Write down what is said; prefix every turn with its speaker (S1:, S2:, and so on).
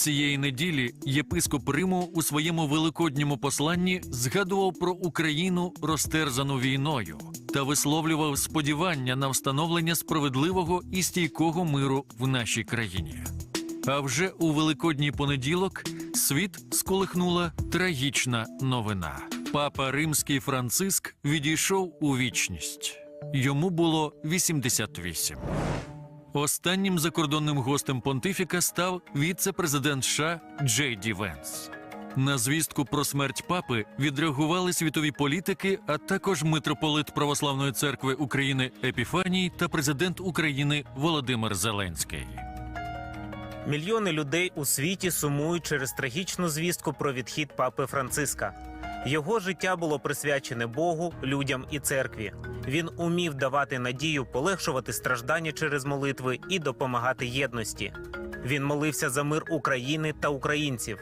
S1: Цієї неділі єпископ Риму у своєму великодньому посланні згадував про Україну, розтерзану війною, та висловлював сподівання на встановлення справедливого і стійкого миру в нашій країні. А вже у великодній понеділок світ сколихнула трагічна новина. Папа Римський Франциск відійшов у вічність. Йому було 88. Останнім закордонним гостем понтифіка став віце-президент США Джей Ді Венс. На звістку про смерть папи відреагували світові політики, а також митрополит Православної церкви України Епіфаній та президент України Володимир Зеленський.
S2: Мільйони людей у світі сумують через трагічну звістку про відхід папи Франциска. Його життя було присвячене Богу, людям і церкві. Він умів давати надію, полегшувати страждання через молитви і допомагати єдності. Він молився за мир України та українців.